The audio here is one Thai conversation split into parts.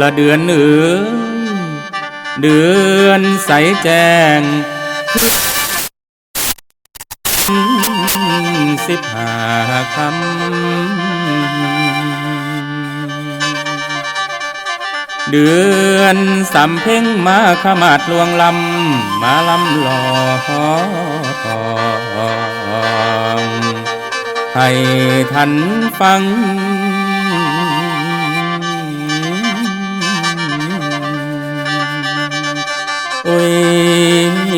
ละเดือนเอ๋ยเดือนใสแจ้งสิบห้าคำ เดือนสำเพ็งมาขมาดลวงลำ มาลำหล่องให้ท่านฟัง อ้ย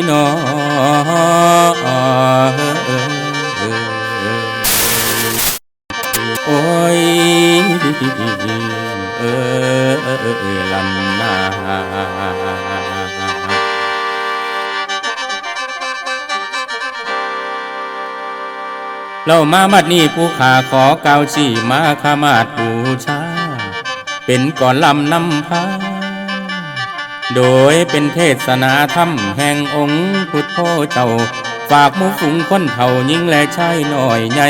นอโอ้ยเออเออเออลันนาเรามามัดนี้ผู้ขาขอเกาชีมาขมาดบูชา เป็นก่อนลำนำพา โดยเป็นเทศนาธรรมแห่งองค์พุทโธเจ้า ฝากมูฝูงคนเฒ่ายิ่งและชายหน่อยใหญ่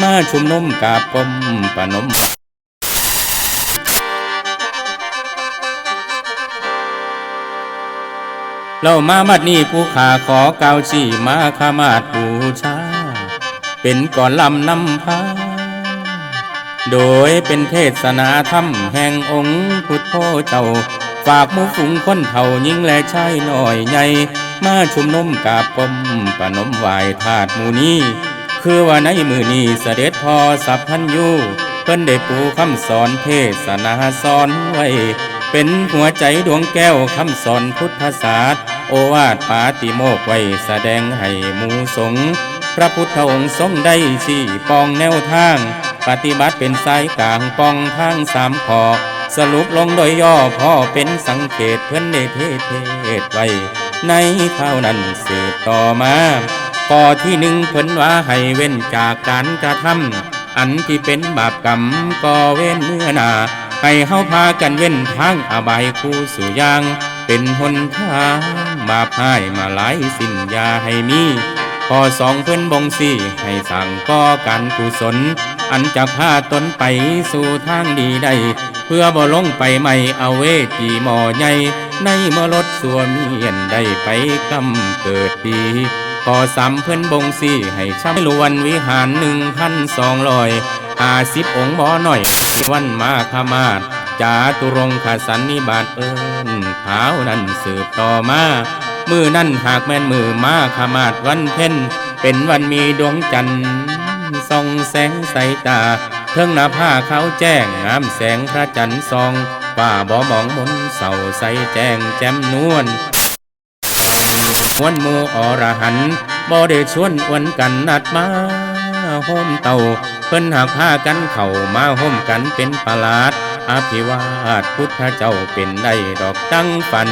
มาชุมนุมกาบกมปนมเรามามัดนี้ผู้ขาขอเกาวชีมาขามาดบูชา เป็นก่อนลำนำพาโดยเป็นเทศนาธรรมแห่งองค์พุทโธเจ้า ฝากมูฝูงคนเฒ่ายิ่งและชายหน่อยใหญ่มาชุมนุมกาบกมปนมไหวธาตุหมูนี้คือว่าในมือนี้เสด็จพอสัพพันยูเพิ่นได้ปูคำสอนเทศนาสอนไว้ เป็นหัวใจดวงแก้วคำสอนพุทธศาสตร์โอวาทปาติโมกไว้แสดงให้มูสงพระพุทธองค์ทรงได้ชี้ปองแนวทาง ปฏิบัติเป็นสายกลางปองทางสามขอ สรุปลงโดยย่อพ่อเป็นสังเกตเพื่อนได้เทศไว้ ในข้าวนั้นสืบต่อมาข้อที่หนึ่งเพิ่นว่าให้เว้นจากการกระทำอันที่เป็นบาปกรรมก่อเว้นเมื่อนาให้เฮาพากันเว้นทางอบายคู่สู่ยาง เป็นหนทางมาพายมาหลายสิ้นอยาให้มีข้อสองเพิ่อนบงสี่ให้สั่งก่อการกุศล อันจะพาตนไปสู่ทางดีได้ พื่อบ่ลงไปไม่เอาเวทีหมอใหญ่ในมรดสัวเมียนได้ไปกำเกิดดีข้อสามเพิ่นบงสี่ให้ช่ำลวนวิหารหนึ่งพันสองร้อยหาสิบองค์หมอหน่อยวันมาขมาศจาตุรงคสันนิบาตเอิญขาวนั้นสืบต่อมา มือนั่นหากแม่นมือมาขมาดวันเพ็ญเป็นวันมีดวงจันทร์ส่องแสงใสตา เทิงหน้าผ้าเขาแจ้งงามแสงพระจันทร์ส่องป่าบ่มองมนเสาใสแจ้งแจ่มนวลวนมูอรหันต์บ่ได้ชวนอวนกันนัดมาโฮมเต่าเพิ่นหากพากันเข้ามาโฮมกันเป็นประหลาดอภิวาทพุทธเจ้าเป็นได้ดอกตั้งฝัน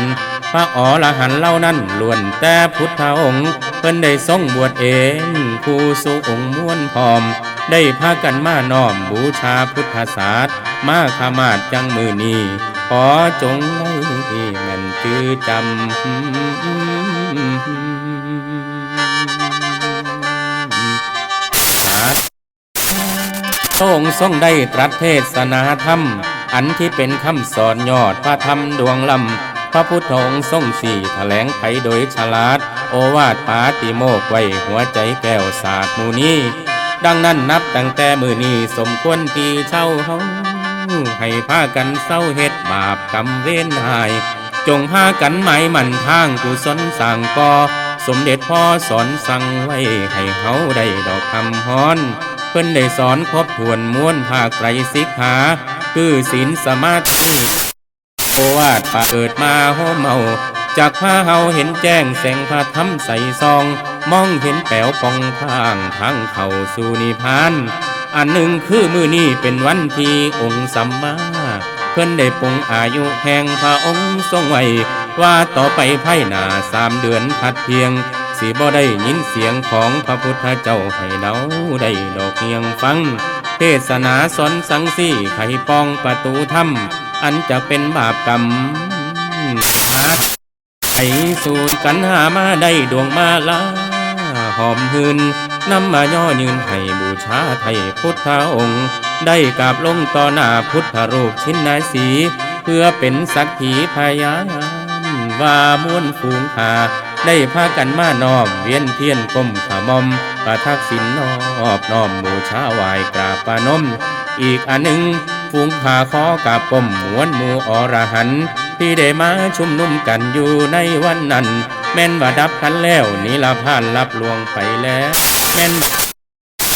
พระอรหันต์เล่านั้นล้วนแต่พุทธองค์ เพิ่นได้ทรงบวชเอง ผู้สูองค์ม้วนพร้อม ได้พากันมาน้อมบูชาพุทธศาสตร์มาขมาดจังมือนีขอจงได้แม่นจือจำสาพระองทรงได้ตรัสเทศนาธรรม อันที่เป็นคำสอนยอดพระธรรมดวงลำ พระพุทธองค์ทรงสี่แถลงไขโดยฉลาด โอวาทปาติโมกไว้หัวใจแก้วศาสตร์มูนี้ ดังนั้นนับตั้งแต่มือนี้สมควรที่เช่าเฮาให้พากันเศร้าเฮ็ดบาปกรรมเว้นหาย จงพากันหมายมันทางกุศลสั่งก่อสมเด็จพ่อสอนสั่งไว้ให้เฮาได้ดอกคำฮ้อน เพิ่นได้สอนครบถ้วนม้วนภาคไตรสิกขาคือศีลสมาธิโอวาทปาเกิดมาโฮเมาจากพาเฮาเห็นแจ้งแสงพระธรรมใสซอง มองเห็นแป๋วปองทางทางเข้าสู่นิพพาน อันหนึ่งคือมือนี้เป็นวันที่องค์สัมมา เพื่อนได้ปงอายุแห่งพระองค์ทรงไว้ว่าต่อไปภายหน้าสามเดือนพัดเพียงสิบ่ได้ยินเสียงของพระพุทธเจ้าให้เดาได้ดอกเงียงฟัง เทศนาสอนสังสีไขปองประตูถ้ำอันจะเป็นบาปกรรมหาไขสูตรกันหามาได้ดวงมาลา หอมหืนนำมาย่อยืนให้บูชาไทยพุทธองค์ ได้กราบลงต่อหน้าพุทธรูปชิ้นนาสี เพื่อเป็นสักขีพยานว่ามวลฝูงหา ได้พากันมานอมเวียนเทียนก้มขมอม ประทักษิณนอบน้อมบูชาไหวกราบประนม อีกอันหนึ่งฝูงขาขอกราบก้มมวนมูอรหันที่ได้มาชุมนุมกันอยู่ในวันนั้น แม่นว่าดับกันแล้วนิลพานรับลวงไปแล้ว แม่น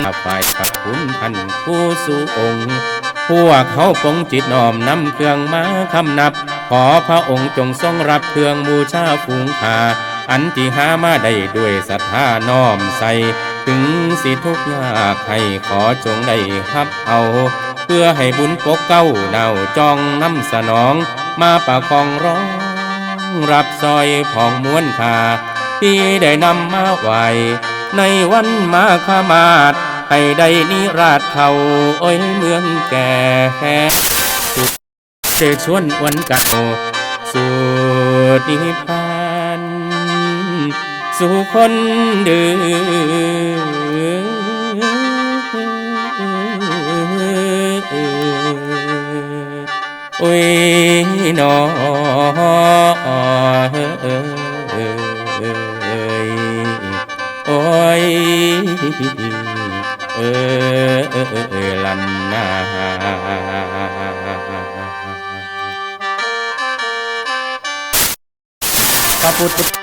ข้าฝ่ายขับคุณท่านผู้สู่องค์พวกเขาปงจิตน้อมนำเครื่องมาคำนับ ขอพระองค์จงทรงรับเครื่องบูชาฝูงขาอันที่หามาได้ด้วยศรัทธาน้อมใส่ถึงสิทุกข์ยากให้ขอจงได้รับเอา เพื่อให้บุญปกเก้าดาจองน้ำสนอง มาประคองร้อง รับซอยผ่องม้วนขาที่ได้นำมาไหวในวันมาขมาดให้ได้นิราชเขาโอ้ยเมืองแก่สุดเชญชวนวันเก่าสุดนิพพานสู่คนเดือ อ้ยนอโอ้ยเออเออเออเออลันนาพระพุทธ